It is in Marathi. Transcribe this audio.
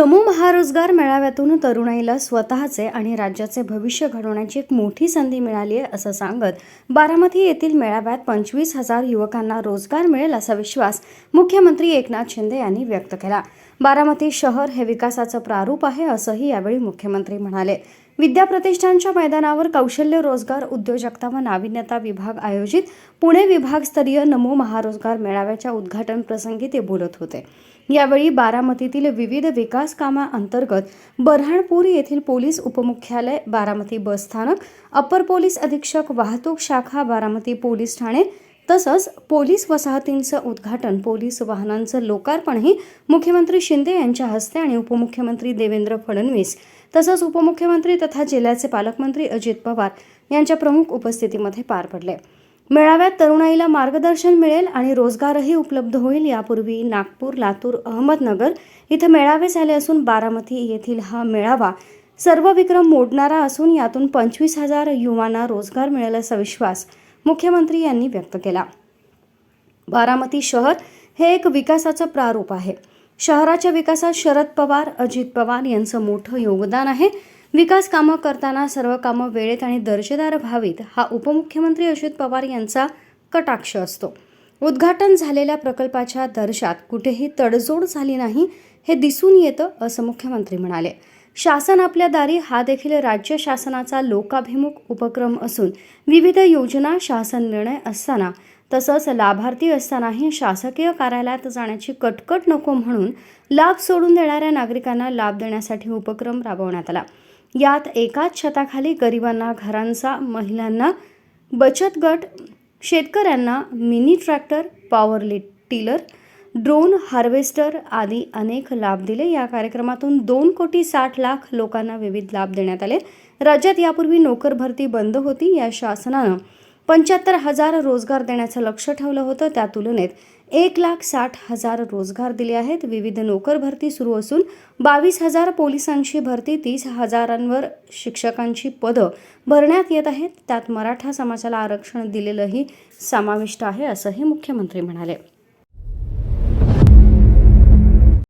दमू महारोजगार मेळाव्यातून तरुणाईला स्वतःचे आणि राज्याचे भविष्य घडवण्याची एक मोठी संधी मिळाली आहे असं सांगत बारामती येथील मेळाव्यात पंचवीस हजार युवकांना रोजगार मिळेल असा विश्वास मुख्यमंत्री एकनाथ शिंदे यांनी व्यक्त केला. बारामती शहर हे विकासाचं प्रारूप आहे असंही यावेळी मुख्यमंत्री म्हणाले. विद्याप्रतिष्ठानच्या मैदानावर कौशल्य रोजगार उद्योजकता व नाविन्यता विभाग आयोजित पुणे विभागस्तरीय नमो महारोजगार मेळाव्याच्या उद्घाटन प्रसंगी ते बोलत होते. यावेळी बारामतीतील विविध विकास कामाअंतर्गत बऱ्हाणपूर येथील पोलीस उपमुख्यालय बारामती बस स्थानक अप्पर पोलीस अधीक्षक वाहतूक शाखा बारामती पोलीस ठाणे तसंच पोलीस वसाहतींचं उद्घाटन पोलीस वाहनांचं लोकार्पणही मुख्यमंत्री शिंदे यांच्या हस्ते आणि उपमुख्यमंत्री देवेंद्र फडणवीस तसंच उपमुख्यमंत्री तथा जिल्ह्याचे पालकमंत्री अजित पवार यांच्या प्रमुख उपस्थितीमध्ये पार पडले. मेळाव्यात तरुणाईला मार्गदर्शन मिळेल आणि रोजगारही उपलब्ध होईल. यापूर्वी नागपूर लातूर अहमदनगर इथं मेळावे झाले असून बारामती येथील हा मेळावा सर्व विक्रम मोडणारा असून यातून पंचवीस हजार युवांना रोजगार मिळेल असा विश्वास मुख्यमंत्री यांनी व्यक्त केला. बारामती शहर हे एक विकासाचं प्रारूप आहे. शहराच्या विकासात शरद पवार अजित पवार यांचं मोठं योगदान आहे. विकास कामं करताना सर्व कामं वेळेत आणि दर्जेदार व्हावीत हा उपमुख्यमंत्री अजित पवार यांचा कटाक्ष असतो. उद्घाटन झालेल्या प्रकल्पाच्या दर्जात कुठेही तडजोड झाली नाही हे दिसून येतं असं मुख्यमंत्री म्हणाले. शासन आपल्या दारी हा देखील राज्य शासनाचा लोकाभिमुख उपक्रम असून विविध योजना शासन निर्णय असताना तसंच लाभार्थी असतानाही शासकीय कार्यालयात जाण्याची कटकट नको म्हणून लाभ सोडून देणाऱ्या नागरिकांना लाभ देण्यासाठी उपक्रम राबवण्यात आला. यात एकाच छताखाली गरिबांना घरांचा महिलांना बचत गट शेतकऱ्यांना मिनी ट्रॅक्टर पॉवर ली टिलर ड्रोन हार्वेस्टर आदी अनेक लाभ दिले. या कार्यक्रमातून दोन कोटी साठ लाख लोकांना विविध लाभ देण्यात आले. राज्यात यापूर्वी नोकर भरती बंद होती. या शासनानं पंच्याहत्तर हजार रोजगार देण्याचं लक्ष ठेवलं होतं. त्या तुलनेत एक लाख साठ हजार रोजगार दिले आहेत. विविध नोकर भरती सुरू असून बावीस हजार पोलिसांची भरती तीस हजारांवर शिक्षकांची पदं भरण्यात येत आहेत. त्यात मराठा समाजाला आरक्षण दिलेलंही समाविष्ट आहे असंही मुख्यमंत्री म्हणाले.